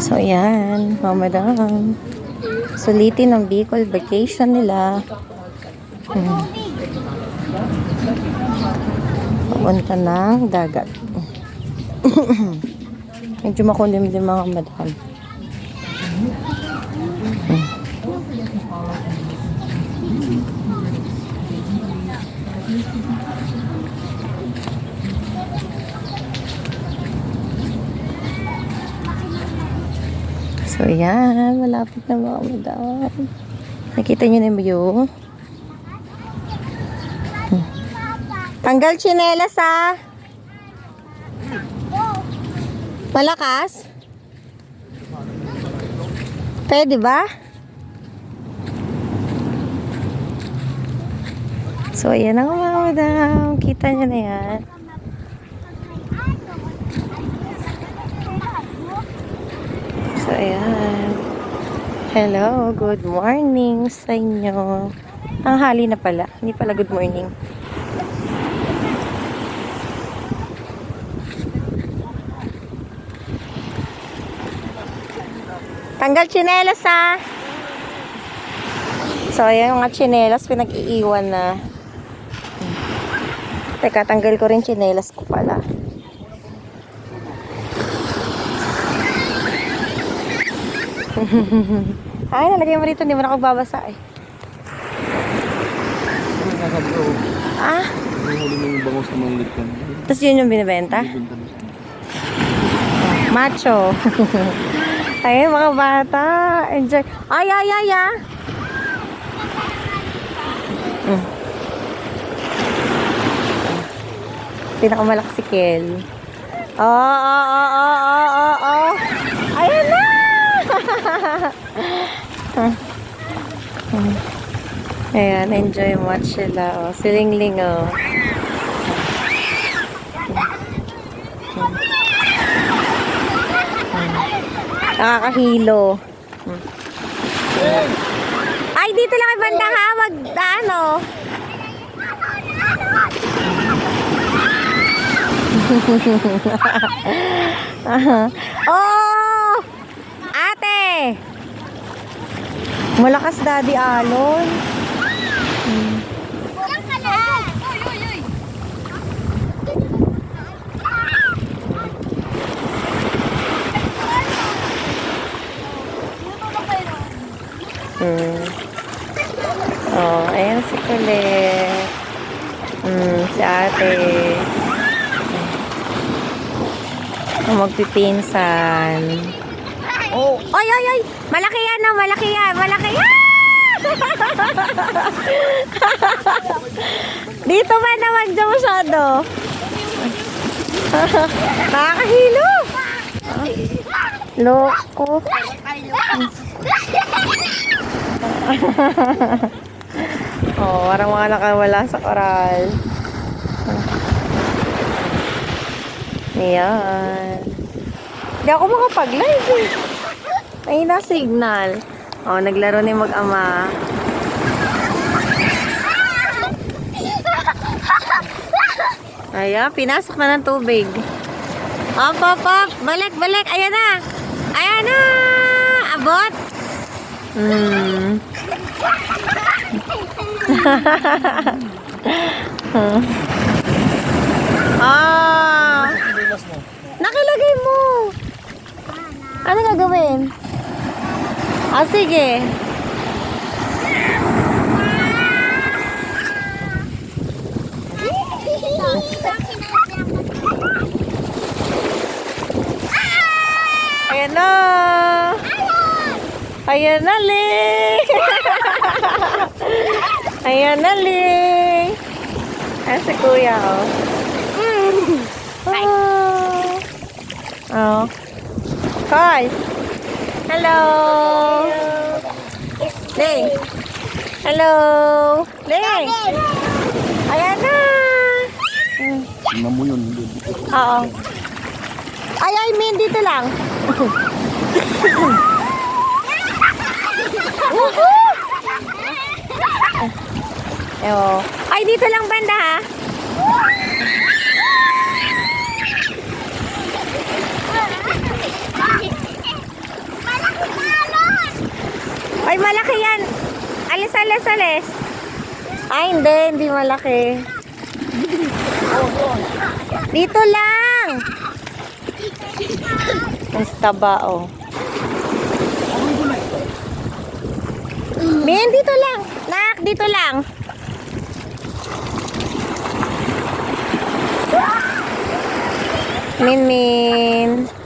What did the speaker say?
So, ayan, mamadam. Sulitin ng Bicol vacation nila. Hmm. Papunta ng dagat. Medyo makulim din mga madam. So, yan. Malapit na mga madam. Nakita niyo na yung view? Hmm. Tanggal tsinelas ah. Malakas? Pwede ba? So, ayan na mga madam. Kita niyo na yan. So, ayan. Hello, good morning sa inyo. Ang hali na pala. Hindi pala good morning. Tanggal tsinelas ha. So, ayan mga tsinelas pinag-iiwan na. Teka, tanggal ko rin tsinelas ko pala. Ay, nalagay mo rito. Hindi mo na ako babasa eh. Ah, huli mo yung bangos na mangulit ka. tapos yun yung binibenta? Macho. Ayun, mga bata. Enjoy. Ay, ay, ay, ah. Mm. Pinakamalakas si Kel. Oo, oo, oo, oo, oo, oo. Ayan enjoy much sila. Oh. Silingling, oh. Nakakahilo. Ay, dito lang ang banda ha. Wag, ano. oh! Ate! Malakas daddy alon. Hmm. Oh, ayan si Colette. Hmm, si ate. Hmm. Magpipinsan. Oh, ay, ay, ay! Malaki yan, no? Malaki yan! Malaki yan! Dito ba naman dyan masyado? Nakakahilo! Loko. oh, parang mga nakawala sa koral. Ayan. Hindi ako makapag-live eh. Ay na signal. Oh, naglaro ni mag-ama. Ayan, pinasok na ng tubig. Op, op, op. Balik, balik. Ayan na. Ayan na. Abot. Hmm. ah. Nakilagay mo. Ano gagawin? Ah, sige. Ayan na. Ayan na, Ling. Ayan na, Ling. Ayan si Kuya, oh. Oh. Oh. Hi. Hello. Ling. Hello. Ling. Ayan na. Tingnan mo yun. Oo. Ay, ay, Min, dito lang. Woohoo! Ay, dito lang banda ha. Alis? Ay, hindi. Hindi malaki. Dito lang. Ang taba, oh. Min, dito lang. Nak, dito lang. Min, min.